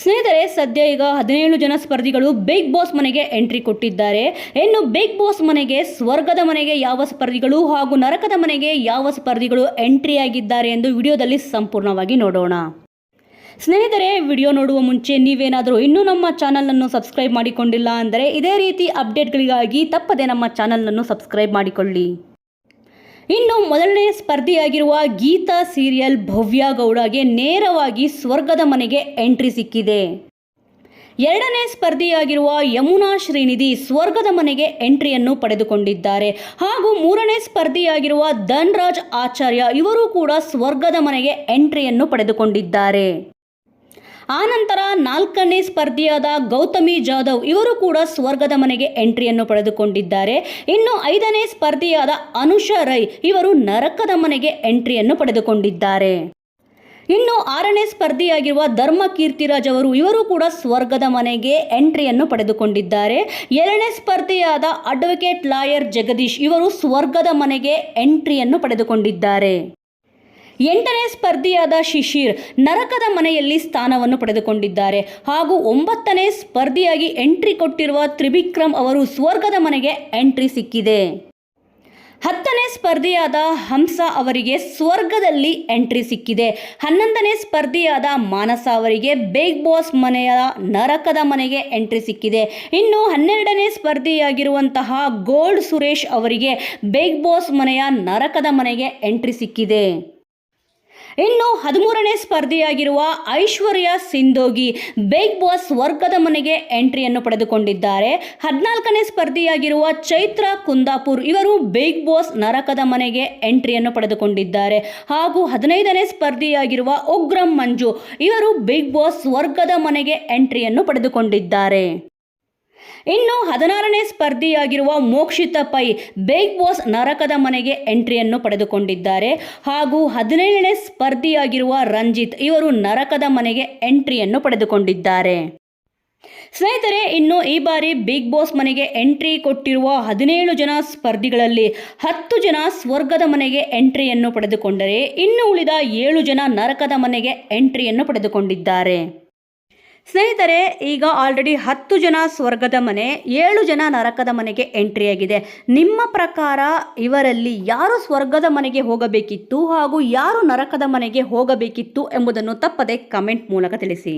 ಸ್ನೇಹಿತರೆ, ಸದ್ಯ ಈಗ ಹದಿನೇಳು ಜನ ಸ್ಪರ್ಧಿಗಳು ಬಿಗ್ ಬಾಸ್ ಮನೆಗೆ ಎಂಟ್ರಿ ಕೊಟ್ಟಿದ್ದಾರೆ. ಇನ್ನು ಬಿಗ್ ಬಾಸ್ ಮನೆಗೆ, ಸ್ವರ್ಗದ ಮನೆಗೆ ಯಾವ ಸ್ಪರ್ಧಿಗಳು ಹಾಗೂ ನರಕದ ಮನೆಗೆ ಯಾವ ಸ್ಪರ್ಧಿಗಳು ಎಂಟ್ರಿ ಆಗಿದ್ದಾರೆ ಎಂದು ವಿಡಿಯೋದಲ್ಲಿ ಸಂಪೂರ್ಣವಾಗಿ ನೋಡೋಣ. ಸ್ನೇಹಿತರೆ, ವಿಡಿಯೋ ನೋಡುವ ಮುಂಚೆ ನೀವೇನಾದರೂ ಇನ್ನೂ ನಮ್ಮ ಚಾನಲನ್ನು ಸಬ್ಸ್ಕ್ರೈಬ್ ಮಾಡಿಕೊಂಡಿಲ್ಲ ಅಂದರೆ ಇದೇ ರೀತಿ ಅಪ್ಡೇಟ್ಗಳಿಗಾಗಿ ತಪ್ಪದೆ ನಮ್ಮ ಚಾನಲನ್ನು ಸಬ್ಸ್ಕ್ರೈಬ್ ಮಾಡಿಕೊಳ್ಳಿ. ಇನ್ನು ಮೊದಲನೇ ಸ್ಪರ್ಧಿಯಾಗಿರುವ ಗೀತಾ ಸೀರಿಯಲ್ ಭವ್ಯ ಗೌಡಗೆ ನೇರವಾಗಿ ಸ್ವರ್ಗದ ಮನೆಗೆ ಎಂಟ್ರಿ ಸಿಕ್ಕಿದೆ. ಎರಡನೇ ಸ್ಪರ್ಧಿಯಾಗಿರುವ ಯಮುನಾ ಶ್ರೀನಿಧಿ ಸ್ವರ್ಗದ ಮನೆಗೆ ಎಂಟ್ರಿಯನ್ನು ಪಡೆದುಕೊಂಡಿದ್ದಾರೆ. ಹಾಗೂ ಮೂರನೇ ಸ್ಪರ್ಧಿಯಾಗಿರುವ ಧನ್ರಾಜ್ ಆಚಾರ್ಯ ಇವರು ಕೂಡ ಸ್ವರ್ಗದ ಮನೆಗೆ ಎಂಟ್ರಿಯನ್ನು ಪಡೆದುಕೊಂಡಿದ್ದಾರೆ. ಆನಂತರ ನಾಲ್ಕನೇ ಸ್ಪರ್ಧಿಯಾದ ಗೌತಮಿ ಜಾಧವ್ ಇವರು ಕೂಡ ಸ್ವರ್ಗದ ಮನೆಗೆ ಎಂಟ್ರಿಯನ್ನು ಪಡೆದುಕೊಂಡಿದ್ದಾರೆ. ಇನ್ನು ಐದನೇ ಸ್ಪರ್ಧಿಯಾದ ಅನುಷಾ ರೈ ಇವರು ನರಕದ ಮನೆಗೆ ಎಂಟ್ರಿಯನ್ನು ಪಡೆದುಕೊಂಡಿದ್ದಾರೆ. ಇನ್ನು ಆರನೇ ಸ್ಪರ್ಧಿಯಾಗಿರುವ ಧರ್ಮ ಕೀರ್ತಿರಾಜ್ ಅವರು ಇವರು ಕೂಡ ಸ್ವರ್ಗದ ಮನೆಗೆ ಎಂಟ್ರಿಯನ್ನು ಪಡೆದುಕೊಂಡಿದ್ದಾರೆ. ಎರಡನೇ ಸ್ಪರ್ಧಿಯಾದ ಅಡ್ವೊಕೇಟ್ ಲಾಯರ್ ಜಗದೀಶ್ ಇವರು ಸ್ವರ್ಗದ ಮನೆಗೆ ಎಂಟ್ರಿಯನ್ನು ಪಡೆದುಕೊಂಡಿದ್ದಾರೆ. ಎಂಟನೇ ಸ್ಪರ್ಧಿಯಾದ ಶಿಶಿರ್ ನರಕದ ಮನೆಯಲ್ಲಿ ಸ್ಥಾನವನ್ನು ಪಡೆದುಕೊಂಡಿದ್ದಾರೆ. ಹಾಗೂ ಒಂಬತ್ತನೇ ಸ್ಪರ್ಧಿಯಾಗಿ ಎಂಟ್ರಿ ಕೊಟ್ಟಿರುವ ತ್ರಿವಿಕ್ರಮ್ ಅವರು ಸ್ವರ್ಗದ ಮನೆಗೆ ಎಂಟ್ರಿ ಸಿಕ್ಕಿದೆ. ಹತ್ತನೇ ಸ್ಪರ್ಧಿಯಾದ ಹಂಸ ಅವರಿಗೆ ಸ್ವರ್ಗದಲ್ಲಿ ಎಂಟ್ರಿ ಸಿಕ್ಕಿದೆ. ಹನ್ನೊಂದನೇ ಸ್ಪರ್ಧಿಯಾದ ಮಾನಸ ಅವರಿಗೆ ಬಿಗ್ ಬಾಸ್ ಮನೆಯ ನರಕದ ಮನೆಗೆ ಎಂಟ್ರಿ ಸಿಕ್ಕಿದೆ. ಇನ್ನು ಹನ್ನೆರಡನೇ ಸ್ಪರ್ಧಿಯಾಗಿರುವಂತಹ ಗೋಲ್ಡ್ ಸುರೇಶ್ ಅವರಿಗೆ ಬಿಗ್ ಬಾಸ್ ಮನೆಯ ನರಕದ ಮನೆಗೆ ಎಂಟ್ರಿ ಸಿಕ್ಕಿದೆ. ಇನ್ನು ಹದಿಮೂರನೇ ಸ್ಪರ್ಧಿಯಾಗಿರುವ ಐಶ್ವರ್ಯ ಸಿಂಧೋಗಿ ಬಿಗ್ ಬಾಸ್ ವರ್ಗದ ಮನೆಗೆ ಎಂಟ್ರಿಯನ್ನು ಪಡೆದುಕೊಂಡಿದ್ದಾರೆ. ಹದಿನಾಲ್ಕನೇ ಸ್ಪರ್ಧಿಯಾಗಿರುವ ಚೈತ್ರ ಕುಂದಾಪುರ್ ಇವರು ಬಿಗ್ ಬಾಸ್ ನರಕದ ಮನೆಗೆ ಎಂಟ್ರಿಯನ್ನು ಪಡೆದುಕೊಂಡಿದ್ದಾರೆ. ಹಾಗೂ ಹದಿನೈದನೇ ಸ್ಪರ್ಧಿಯಾಗಿರುವ ಉಗ್ರಂ ಮಂಜು ಇವರು ಬಿಗ್ ಬಾಸ್ ವರ್ಗದ ಮನೆಗೆ ಎಂಟ್ರಿಯನ್ನು ಪಡೆದುಕೊಂಡಿದ್ದಾರೆ. ಇನ್ನು ಹದಿನಾರನೇ ಸ್ಪರ್ಧಿಯಾಗಿರುವ ಮೋಕ್ಷಿತ ಪೈ ಬಿಗ್ ಬಾಸ್ ನರಕದ ಮನೆಗೆ ಎಂಟ್ರಿಯನ್ನು ಪಡೆದುಕೊಂಡಿದ್ದಾರೆ. ಹಾಗೂ ಹದಿನೇಳನೇ ಸ್ಪರ್ಧಿಯಾಗಿರುವ ರಂಜಿತ್ ಇವರು ನರಕದ ಮನೆಗೆ ಎಂಟ್ರಿಯನ್ನು ಪಡೆದುಕೊಂಡಿದ್ದಾರೆ. ಸ್ನೇಹಿತರೆ, ಇನ್ನು ಈ ಬಾರಿ ಬಿಗ್ ಬಾಸ್ ಮನೆಗೆ ಎಂಟ್ರಿ ಕೊಟ್ಟಿರುವ ಹದಿನೇಳು ಜನ ಸ್ಪರ್ಧಿಗಳಲ್ಲಿ ಹತ್ತು ಜನ ಸ್ವರ್ಗದ ಮನೆಗೆ ಎಂಟ್ರಿಯನ್ನು ಪಡೆದುಕೊಂಡರೆ, ಇನ್ನು ಉಳಿದ ಏಳು ಜನ ನರಕದ ಮನೆಗೆ ಎಂಟ್ರಿಯನ್ನು ಪಡೆದುಕೊಂಡಿದ್ದಾರೆ. ಸ್ನೇಹಿತರೆ, ಈಗ ಆಲ್ರೆಡಿ ಹತ್ತು ಜನ ಸ್ವರ್ಗದ ಮನೆ, ಏಳು ಜನ ನರಕದ ಮನೆಗೆ ಎಂಟ್ರಿ ಆಗಿದೆ. ನಿಮ್ಮ ಪ್ರಕಾರ ಇವರಲ್ಲಿ ಯಾರು ಸ್ವರ್ಗದ ಮನೆಗೆ ಹೋಗಬೇಕಿತ್ತು ಹಾಗೂ ಯಾರು ನರಕದ ಮನೆಗೆ ಹೋಗಬೇಕಿತ್ತು ಎಂಬುದನ್ನು ತಪ್ಪದೆ ಕಮೆಂಟ್ ಮೂಲಕ ತಿಳಿಸಿ.